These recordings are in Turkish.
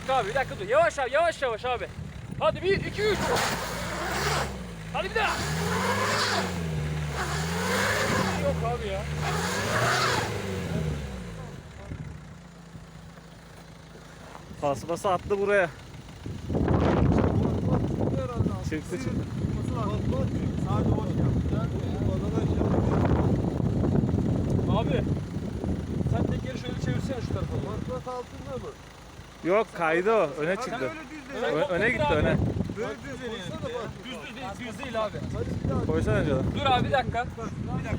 dakika abi bir dakika dur. Yavaş abi yavaş yavaş abi. Hadi bir iki üç. Hadi bir daha. Yok abi ya. Paspası attı buraya. Çıktı çıktı. Abi. Sen tekeri şöyle çevirsene şu tarafa. Matlat altında mı? Yok kaydı o. Öne çıktı. Ö- öne gitti öne. Böyle düz değil. Düz düz değil, düz değil abi. Bir. Koysana önceden. Dur abi bir dakika. Bir dakika.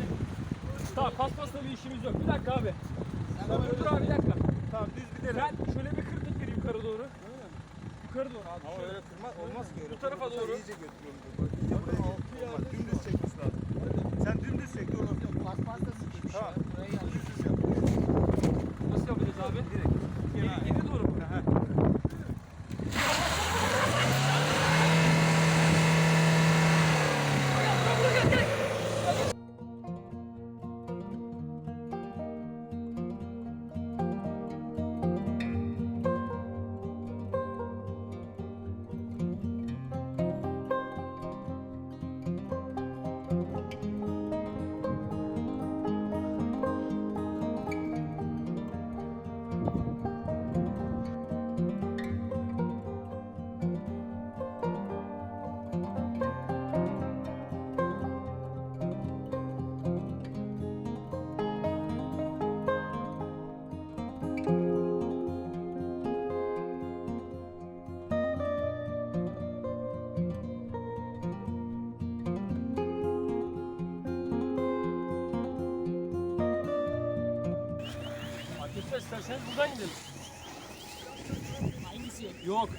Tamam paspasla bir işimiz yok. Bir dakika abi. Tamam, dur abi bir dakika. Tamam düz gidelim. Sen şöyle bir kır tekeri yukarı doğru. Yukarı doğru abi. Ama şöyle. öyle kırma olmaz ki öyle. Bu tarafa doğru. İyice götürüyorum. Buradan gidelim. Hangisi yok? Yok.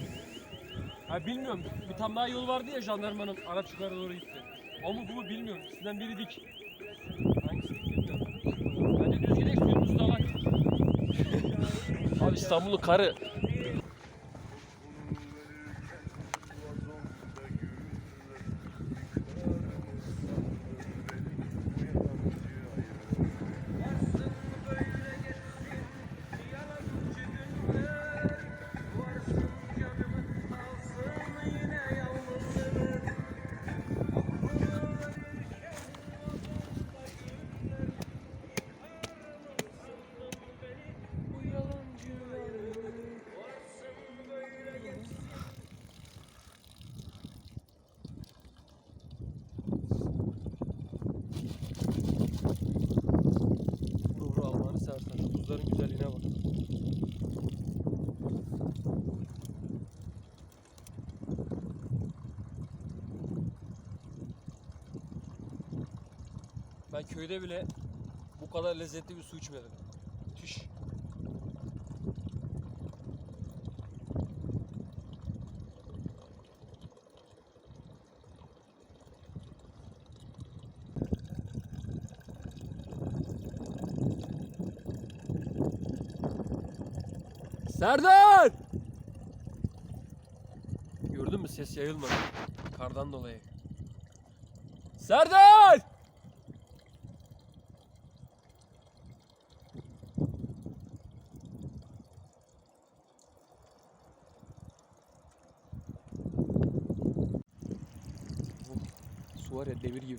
Ha bilmiyorum. Bir tane daha yol vardı ya jandarmanın araç yukarı doğru gitti. O mu bu mu bilmiyorum. Sizden biri dik. Hangisi dik bilmiyorum. Bence düz gidelim suyumuzu da alak. Abi İstanbul'u karı. Ben köyde bile bu kadar lezzetli bir su içmedim. Müthiş. Serdar! Gördün mü ses yayılmadı. Kardan dolayı. Serdar! Su var ya demir gibi.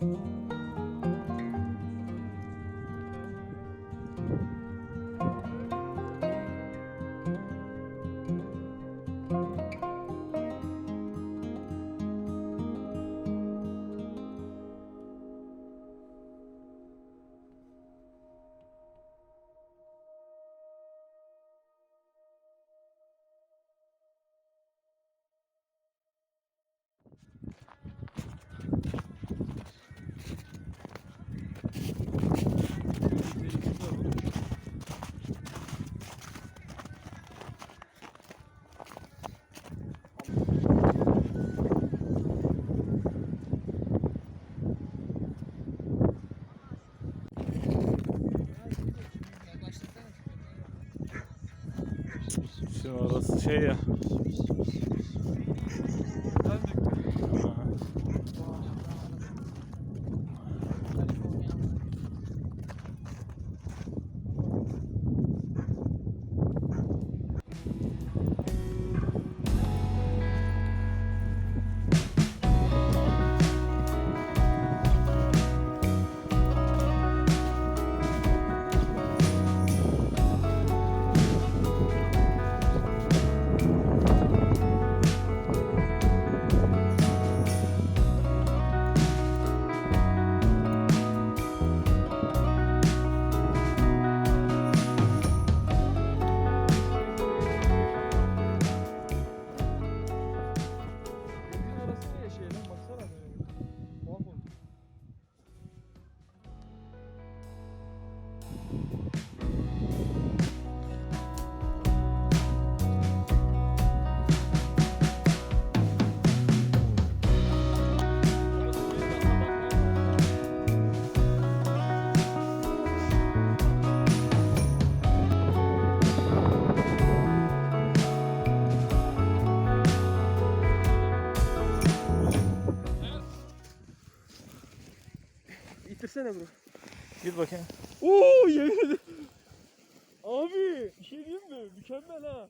Şimdi orası İttirsene bunu. Git bakayım. Oo yemin ederim. Abi bir şey diyeyim mi? Mükemmel ha.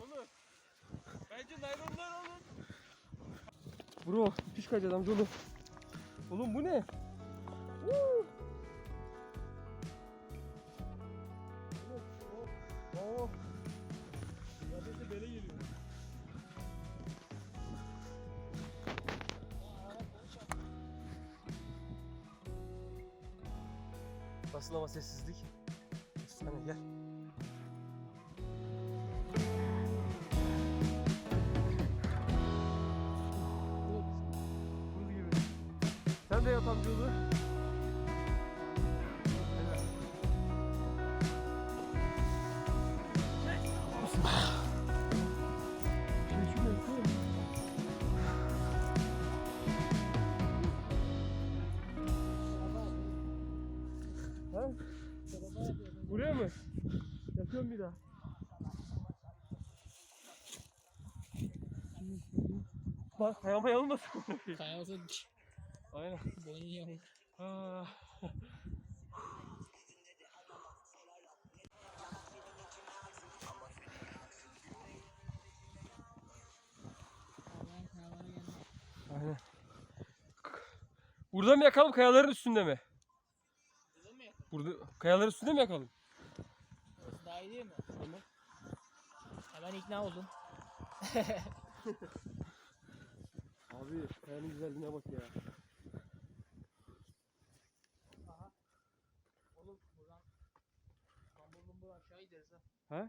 Olur. Bence naylonlar alın. Bro piş kaç adam dolu. Oğlum bu ne? Woo! Oo. Neredeyse Nasıl ama sessizlik? Efsane gel. Sen de yat. Kayama yanılmasın. Kayası Aynen. boynu yamuk. Ah. Aynen. Burada mı yakalım kayaların üstünde mi? Burada mı ya? Burada kayaların üstünde mi yakalım? Burası daha iyi değil mi? Tamam. Hemen ikna oldum. Abi kayanın güzelliğine bak ya. Aha. Oğlum buradan Bamburlum buradan aşağı gideriz ha. He?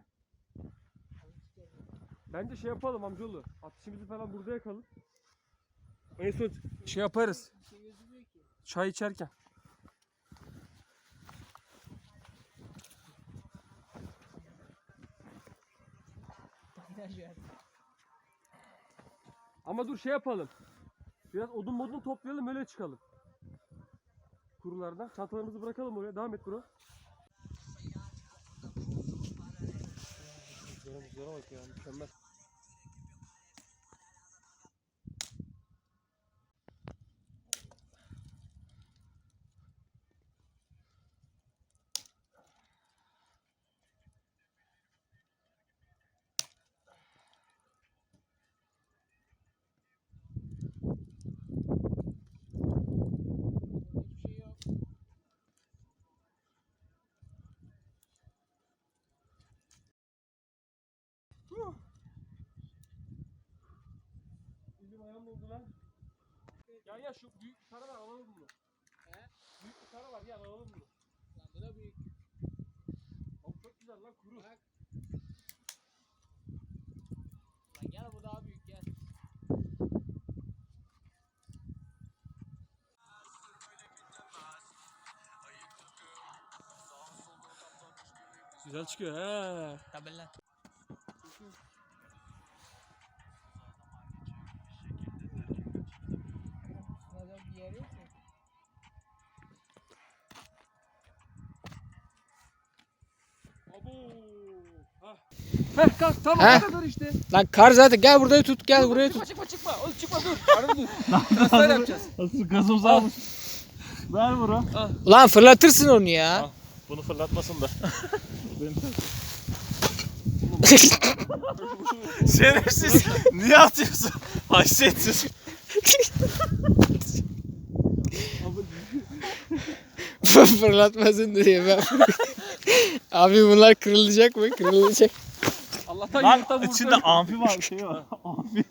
Bence şey yapalım amcaoğlu. Ateşimizi falan burada yakalım. En son şey yaparız. Şey Çay içerken. Ama dur şey yapalım. Biraz odun modun toplayalım öyle çıkalım. Kurulardan. Çantalarımızı bırakalım oraya. Devam et bro. Güzel bak ya mükemmel. Burada hiçbir şey yok. Elim ayağım oldu lan. Ya ya şu büyük bir kara var alalım bunu. He? Büyük bir kara var ya alalım bunu. Lan bu da büyük. Oğlum çok güzel lan kuru. Bak. Lan gel bu daha büyük gel. Güzel çıkıyor he. Tabii lan. Heh. o kadar işte. Lan kar zaten gel burayı tut gel buraya Çıkma çıkma çıkma. Oğlum çıkma dur. Arada dur. Transfer yapacağız. Nasıl gazımızı almış. Ver bro. Ulan fırlatırsın onu ya. Al. Bunu fırlatmasın da. Şerefsiz. Niye atıyorsun? Haysiyetsiz. Fırlatmasın diye ben. Abi bunlar kırılacak mı? Kırılacak. Allah'tan Lan yumurta vurdu. içinde amfi var şey var. amfi.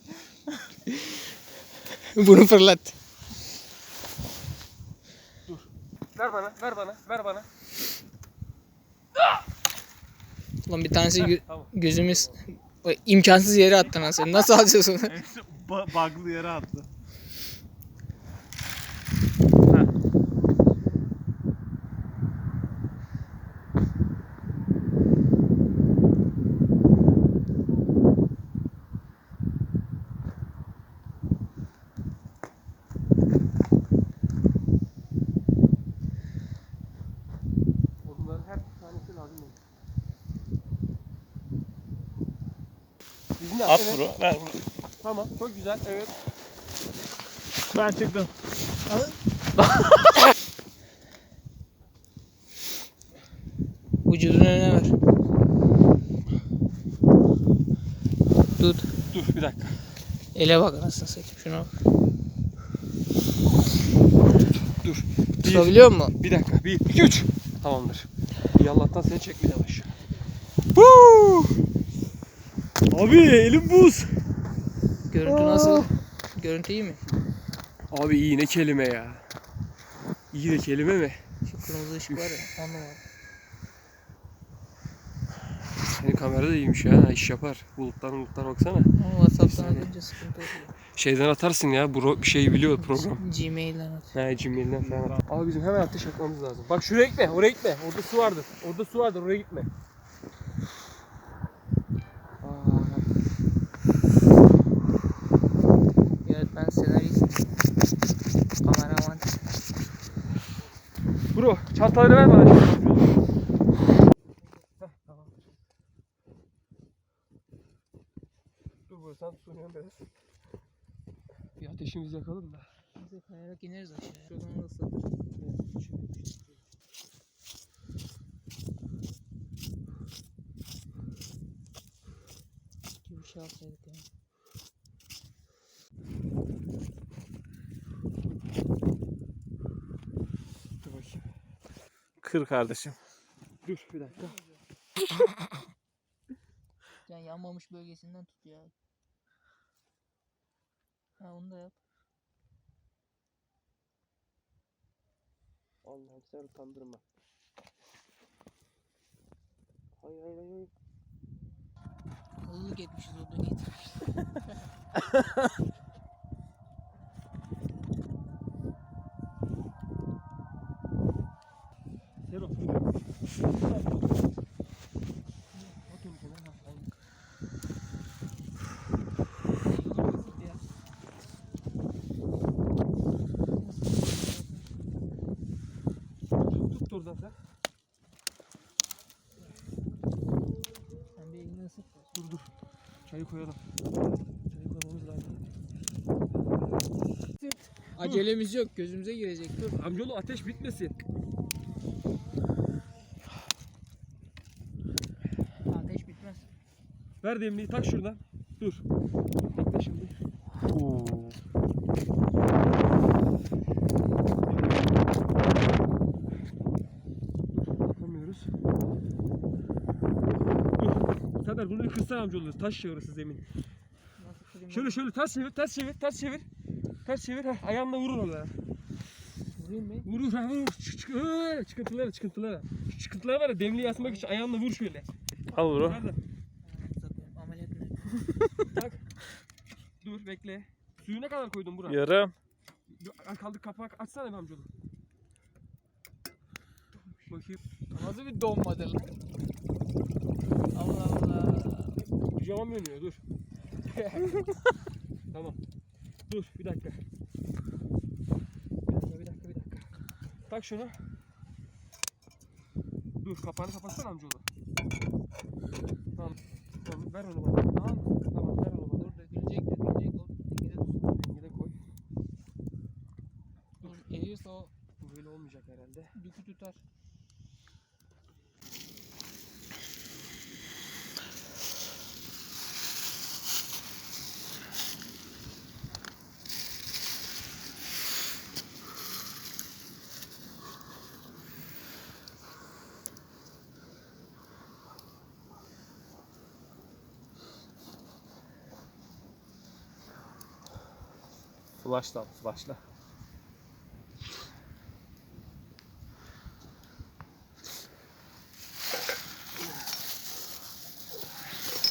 Bunu fırlat. Ver bana ver bana ver bana. Ulan bir tanesi gö- Tamam. gözümüz imkansız yere attın lan sen. Nasıl alıyorsun? Hepsi ba- bug'lı yere attı. Bro. Ver bro. Tamam çok güzel evet. Ben çıktım. Vücudun önüne ver. Tut. Dur bir dakika. Ele bak anasını satayım şuna bak. Dur. Tutabiliyor musun? Bir dakika. Bir, iki, üç. Tamamdır. İyi Allah'tan seni çekmeden aşağı. Abi elim buz. Görüntü nasıl? Görüntü iyi mi? Abi iyi ne kelime ya. İyi de kelime mi? Şu kırmızı ışık var ya. On numara. Senin kamera da iyiymiş ya. iş yapar. Bulutlar bulutlar baksana. Ama Whatsapp'tan atınca sıkıntı oluyor. Şeyden atarsın ya. Bu bir şey biliyor program. Gmail'den at. He Gmail'den falan at. Abi bizim hemen ateş yakmamız lazım. Bak şuraya gitme. Oraya gitme. Orada su vardır. Orada su vardır. Oraya gitme. Bro çantaları ver bana. Tamamdır. Dur bro sen tutunuyorsun biraz. Bir ateşimizi yakalım da. Neyse kayarak ineriz aşağıya. Şuradan da ıslatır. Gibi bir şey alsaydık yani. Dur bakayım. Kır kardeşim. Dur bir dakika. Can yanmamış bölgesinden tut ya. Ha onu da yap. Allah'ım sen utandırma. Hayır hayır hayır. Hızlılık etmişiz odunu getirmişiz. Sero. At onu kenara. ha, aynen. Tut oradan sen. Sen bir elini ısıt. Dur dur. Çayı koyalım. Çayı koymamız lazım. Acelemiz yok gözümüze girecek. Dur amcaoğlu ateş bitmesin. Ateş bitmez. Ver demliği tak şuradan. Dur. Bekle şimdi. Oo. Yapamıyoruz. Dur. Bunu bir kırsana amcaoğlu. Taş çevirisi zemin. Nasıl kırayım? Şöyle şöyle ters çevir, ters çevir, ters çevir. Ters çevir. Heh, ayağınla vurur ona. Vurayım mı? Vurur ha vur. Çık, çık, ee, çıkıntılara çıkıntılara. Şu çıkıntılara var ya demliği asmak için ayağınla vur şöyle. Al. Serdar Sakın ameliyat mı? tak. Dur bekle. Suyu ne kadar koydun Burak? Yarım. Dur, Kaldır kapağı açsana be amcaoğlu. Bakayım. Nasıl bir donmadır lan? Allah Allah. Pijamam yanıyor dur. tamam. Dur bir dakika. Bir dakika bir dakika bir dakika. Tak şunu. Dur kapağını kapatsana amcaoğlu. Tamam. Tamam ver onu bana. Tamam? Tamam ver onu bana. Dur dökülecek dökülecek. O dengede koy. Dur erirse o böyle olmayacak herhalde. dükü tutar. Flashla flashla.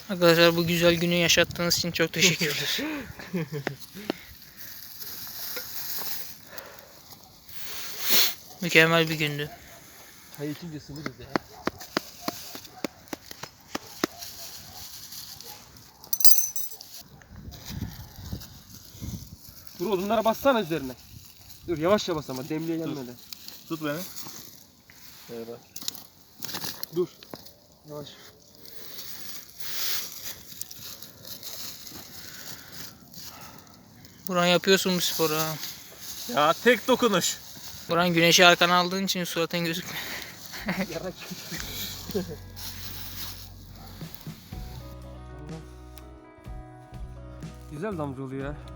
Arkadaşlar bu güzel günü yaşattığınız için çok teşekkürler. Mükemmel bir gündü. Çay içince sınırız ya. Dur odunlara bassana üzerine. Dur yavaş yavaş ama demliğe gelmeden. Tut beni. Evet. Dur. Yavaş. Buran yapıyorsun bu sporu ha. Ya tek dokunuş. Buran güneşi arkana aldığın için suratın gözükmüyor. Yarak. Güzel damga oluyor ya.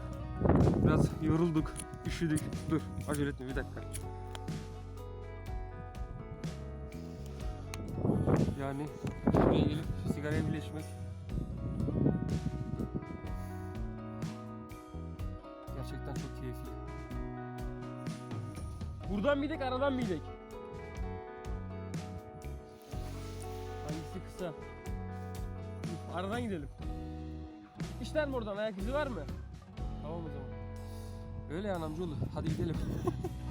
Biraz yorulduk, üşüdük. Dur, acele etme bir dakika. Yani şuraya gelip sigaraya birleşmek gerçekten çok keyifli. Buradan mı gidek, aradan mı gidek? Hangisi kısa? Aradan gidelim. İşler mi oradan? Ayak izi var mı? Tamam o zaman. Öyle yani amcaoğlu. Hadi gidelim.